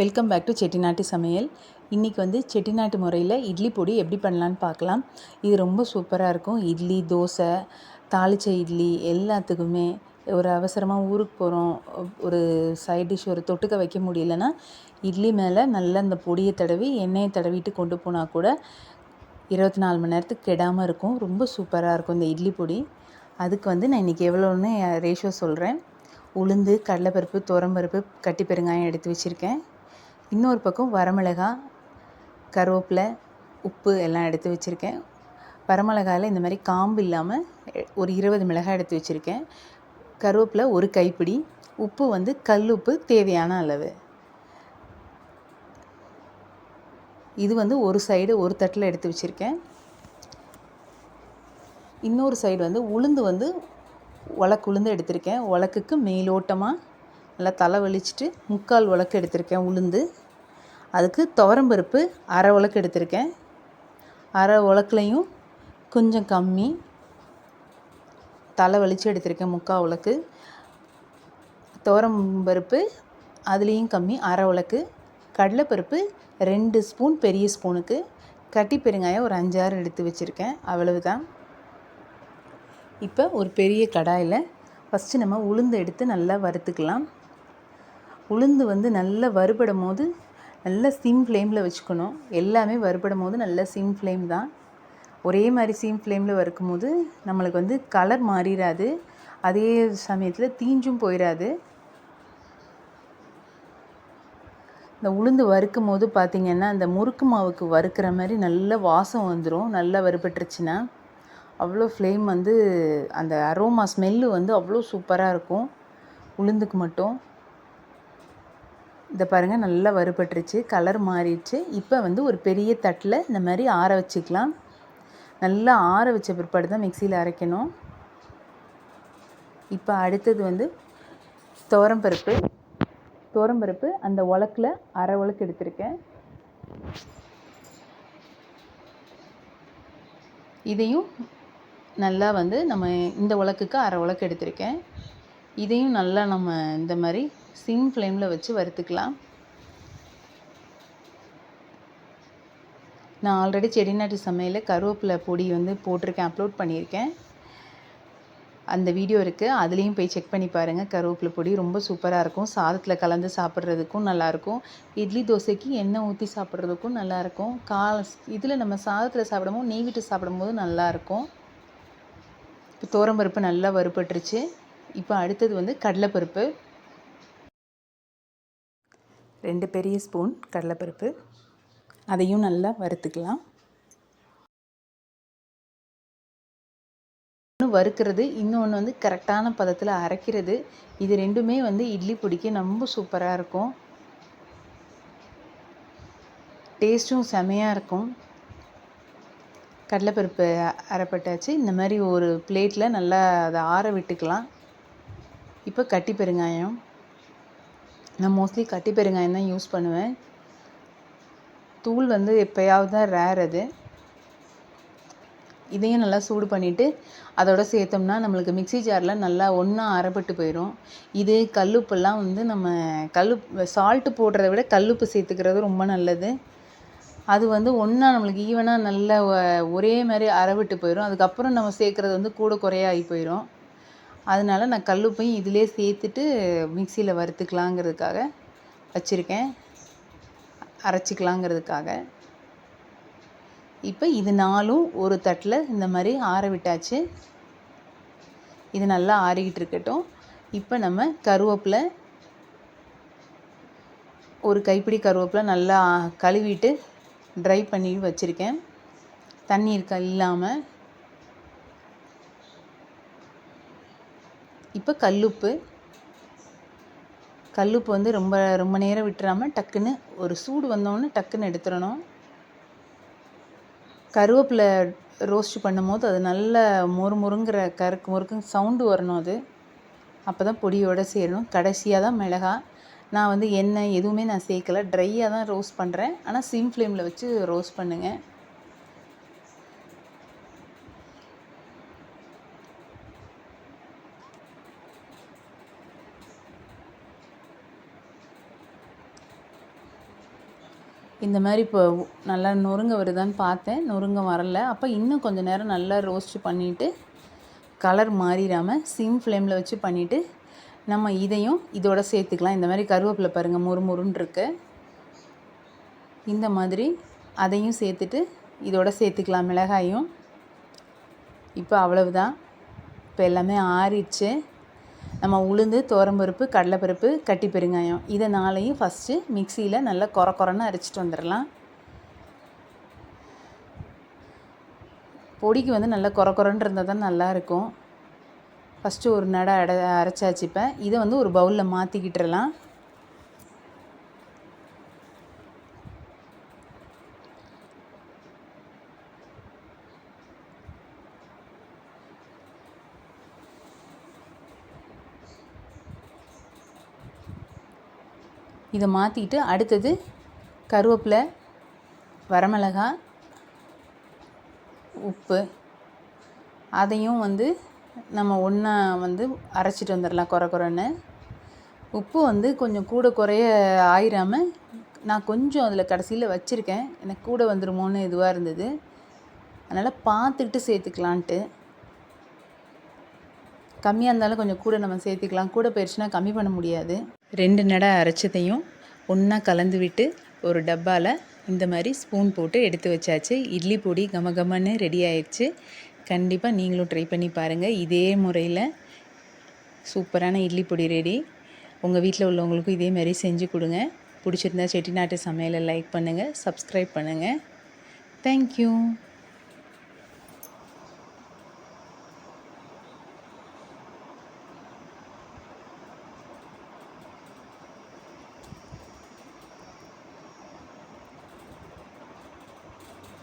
Welcome back to செட்டிநாட்டு சமையல் இன்றைக்கி வந்து செட்டிநாட்டு முறையில் இட்லி பொடி எப்படி பண்ணலான்னு பார்க்கலாம். இது ரொம்ப சூப்பராக இருக்கும். இட்லி தோசை தாளிச்ச இட்லி எல்லாத்துக்குமே ஒரு அவசரமாக ஊருக்கு போகிறோம் ஒரு சைட் டிஷ் ஒரு தொட்டுக்க வைக்க முடியலன்னா இட்லி மேலே நல்லா அந்த பொடியை தடவி எண்ணெயை தடவிட்டு கொண்டு போனால் கூட இருபத்தி நாலு மணி நேரத்துக்கு கெடாமல் இருக்கும். ரொம்ப சூப்பராக இருக்கும் இந்த இட்லி பொடி. அதுக்கு வந்து நான் இன்றைக்கி எவ்வளோன்னு ரேஷியோ சொல்கிறேன் உளுந்து கடலைப்பருப்பு துவரம்பருப்பு கட்டி பெருங்காயம் எடுத்து வச்சுருக்கேன். இன்னொரு பக்கம் வரமிளகா கருவேப்பிலை உப்பு எல்லாம் எடுத்து வச்சுருக்கேன். வரமிளகாயில் இந்த மாதிரி காம்பு இல்லாமல் ஒரு இருபது மிளகாய் எடுத்து வச்சுருக்கேன். கருவேப்பிலை ஒரு கைப்பிடி. உப்பு வந்து கல் உப்பு தேவையான அளவு. இது வந்து ஒரு சைடு ஒரு தட்டில் எடுத்து வச்சுருக்கேன். இன்னொரு சைடு வந்து உளுந்து வந்து உலக்கு உளுந்து எடுத்திருக்கேன். உலக்குக்கு மேலோட்டமாக நல்லா தலை வலிச்சிட்டு முக்கால் உலக்கு எடுத்திருக்கேன் உளுந்து. அதுக்கு துவரம்பருப்பு அரை உலக்கு எடுத்திருக்கேன். அரை உலக்குலையும் கொஞ்சம் கம்மி. தலை வலிச்சு எடுத்திருக்கேன் முக்கால் உலக்கு துவரம்பருப்பு அதுலேயும் கம்மி அரை உலக்கு கடலைப்பருப்பு ரெண்டு ஸ்பூன் பெரிய ஸ்பூனுக்கு. கட்டி பெருங்காயம் ஒரு அஞ்சாறு எடுத்து வச்சுருக்கேன். அவ்வளவு தான் இப்போ ஒரு பெரிய கடாயில் ஃபஸ்ட்டு நம்ம உளுந்து எடுத்து நல்லா வறுத்துக்கலாம். உளுந்து வந்து நல்லா வறுபடும் போது நல்ல சிம் ஃப்ளேமில் வச்சுக்கணும். எல்லாமே வறுபடும் போது நல்ல சிம் ஃப்ளேம் தான். ஒரே மாதிரி சிம் ஃப்ளேமில் வறுக்கும் போது நம்மளுக்கு வந்து கலர் மாறிடாது அதே சமயத்தில் தீஞ்சும் போயிடாது இந்த உளுந்து வறுக்கும் போது பார்த்திங்கன்னா இந்த முறுக்கு மாவுக்கு வறுக்கிற மாதிரி நல்ல வாசம் வந்துடும் நல்லா வறுபட்டுருச்சுன்னா அவ்வளோ ஃப்ளேம் வந்து அந்த அரோமா ஸ்மெல்லு வந்து அவ்வளோ சூப்பராக இருக்கும். உளுந்துக்கு மட்டும். இதை பாருங்கள் நல்லா வறுபட்டுருச்சு கலர் மாறிடுச்சு. இப்போ வந்து ஒரு பெரிய தட்டில் இந்த மாதிரி ஆற வச்சுக்கலாம். நல்லா ஆற வச்ச பிற்பாடு தான் மிக்சியில் அரைக்கணும். இப்போ அடுத்தது வந்து துவரம்பருப்பு துவரம்பருப்பு அந்த உலக்கில் அரை உலக்கு எடுத்திருக்கேன். இதையும் நல்லா வந்து நம்ம இந்த உலக்குக்கு அரை உலக்கு எடுத்திருக்கேன். இதையும் நல்லா நம்ம இந்த மாதிரி சிம் ஃப்ளேமில் வச்சு வறுத்துக்கலாம். நான் ஆல்ரெடி செடி நாட்டு சமையலில் கருவேப்பிலை பொடி வந்து போட்டிருக்கேன் அப்லோட் பண்ணியிருக்கேன். அந்த வீடியோ இருக்குது அதுலேயும் போய் செக் பண்ணி பாருங்கள் கருவேப்பிலை பொடி ரொம்ப சூப்பராக இருக்கும். சாதத்தில் கலந்து சாப்பிட்றதுக்கும் நல்லாயிருக்கும் இட்லி தோசைக்கு எண்ணெய் ஊற்றி சாப்பிட்றதுக்கும் நல்லாயிருக்கும் கால இதில் நம்ம சாதத்தில் சாப்பிடும்போது நெய் விட்டு சாப்பிடும்போது நல்லாயிருக்கும் இப்போ தோரம்பருப்பு நல்லா வறுபட்டுருச்சு. இப்போ அடுத்தது வந்து கடலைப்பருப்பு. ரெண்டு பெரிய ஸ்பூன் கடலைப்பருப்பு. அதையும் நல்லா வறுத்துக்கலாம். ஒன்று வறுக்கிறது இன்னொன்று வந்து கரெக்டான பதத்தில் அரைக்கிறது. இது ரெண்டுமே வந்து இட்லி பிடிக்க ரொம்ப சூப்பராக இருக்கும். டேஸ்ட்டும் செமையாக இருக்கும். கடலைப்பருப்பு அரைப்பட்டாச்சு. இந்த மாதிரி ஒரு பிளேட்டில் நல்லா அதை ஆற விட்டுக்கலாம். இப்போ கட்டி பெருங்காயம். நான் மோஸ்ட்லி கட்டி பெருங்காயம் தான் யூஸ் பண்ணுவேன். தூள் வந்து எப்போயாவது தான் ரேர் அது. இதையும் நல்லா சூடு பண்ணிவிட்டு அதோட சேர்த்தோம்னா நம்மளுக்கு மிக்சி ஜாரில் நல்லா ஒன்றா அரைப்பட்டு போயிடும் இது கல்லுப்பெல்லாம் வந்து நம்ம கல் சால்ட்டு போடுறத விட கல்லுப்பு சேர்த்துக்கிறது ரொம்ப நல்லது. அது வந்து ஒன்றா நம்மளுக்கு ஈவனாக நல்ல ஒரே மாதிரி அரைவிட்டு போயிடும் அதுக்கப்புறம் நம்ம சேர்க்குறது வந்து கூட குறைய ஆகி போயிடும் அதனால நான் கல்லுப்பையும் இதிலே சேர்த்துட்டு மிக்சியில் வறுத்துக்கலாங்கிறதுக்காக வச்சுருக்கேன். அரைச்சிக்கலாங்கிறதுக்காக. இப்போ இது நாலும் ஒரு தட்டில் இந்த மாதிரி ஆற விட்டாச்சு. இது நல்லா ஆறிக்கிட்டு இருக்கட்டும். இப்போ நம்ம கருவேப்பிலை ஒரு கைப்பிடி கருவேப்பிலை நல்லா கழுவிட்டு ட்ரை பண்ணி வச்சுருக்கேன். தண்ணி இருக்க இல்லாமல் இப்போ கல்லுப்பு. கல்லுப்பு வந்து ரொம்ப ரொம்ப நேரம் விட்டுறாமல் டக்குன்னு ஒரு சூடு வந்தோடனே டக்குன்னு எடுத்துடணும். கருவேப்பிலை ரோஸ்ட் பண்ணும்போது அது நல்ல மொறு முறுங்கிற கருக்கு முறுக்குங்க சவுண்டு வரணும் அது. அப்போ தான் பொடியோடு சேரணும். கடைசியாக தான் மிளகா. நான் வந்து எண்ணெய் எதுவுமே நான் சேர்க்கல. ட்ரையாக தான் ரோஸ்ட் பண்ணுறேன் ஆனால் சிம் ஃப்ளேமில் வச்சு ரோஸ்ட் பண்ணுங்கள் இந்த மாதிரி இப்போ நல்லா நொறுங்க வருதான்னு பார்த்தேன். நொறுங்க வரல. அப்போ இன்னும் கொஞ்சம் நேரம் நல்லா ரோஸ்ட் பண்ணிவிட்டு கலர் மாறிடாமல் சிம் ஃப்ளேமில் வச்சு பண்ணிவிட்டு நம்ம இதையும் இதோட சேர்த்துக்கலாம். இந்த மாதிரி கருவேப்பிலை பாருங்கள் மொறு இருக்கு. இந்த மாதிரி அதையும் சேர்த்துட்டு இதோட சேர்த்துக்கலாம். மிளகாயும். இப்போ அவ்வளவுதான். இப்போ எல்லாமே ஆறிடுச்சு. நம்ம உளுந்து தோரம்பருப்பு கடலைப்பருப்பு கட்டி பெருங்காயம் இதை நாளையும் ஃபஸ்ட்டு மிக்சியில் நல்லா கொர கொரன்னு அரைச்சிட்டு வந்துடலாம். பொடிக்கு வந்து நல்லா கொர கொரன்னு இருந்தால் தான் நல்லாயிருக்கும் ஃபஸ்ட்டு ஒரு நடை அட அரைச்சாச்சு இப்போ. இதை வந்து ஒரு பவுலில் மாற்றிக்கிட்டுறலாம் இதை மாற்றிட்டு அடுத்தது கருவேப்பிலை வரமிளகா உப்பு. அதையும் வந்து நம்ம ஒன்றா வந்து அரைச்சிட்டு வந்துடலாம் குறை குறைன்னு உப்பு வந்து கொஞ்சம் கூட குறைய ஆயிராமல் நான் கொஞ்சம் அதில் கடைசியில் வச்சுருக்கேன். எனக்கு கூட வந்துருமோன்னு இதுவாக இருந்தது. அதனால் பார்த்துக்கிட்டு சேர்த்துக்கலான்ட்டு. கம்மியாக இருந்தாலும் கொஞ்சம் கூட நம்ம சேர்த்துக்கலாம். கூட போயிடுச்சுன்னா கம்மி பண்ண முடியாது. ரெண்டு நடை அரைச்சதையும் ஒன்றா கலந்து விட்டு ஒரு டப்பாவில் இந்த மாதிரி ஸ்பூன் போட்டு எடுத்து வச்சாச்சு. இட்லி பொடி கம கமன்னு ரெடி ஆயிடுச்சு கண்டிப்பாக நீங்களும் ட்ரை பண்ணி பாருங்கள் இதே முறையில் சூப்பரான இட்லி பொடி ரெடி உங்கள் வீட்டில் உள்ளவங்களுக்கும் இதே மாதிரி செஞ்சு கொடுங்க. பிடிச்சிருந்தா செட்டிநாட்டு சமையலை லைக் பண்ணுங்கள் சப்ஸ்கிரைப் பண்ணுங்கள் தேங்க்யூ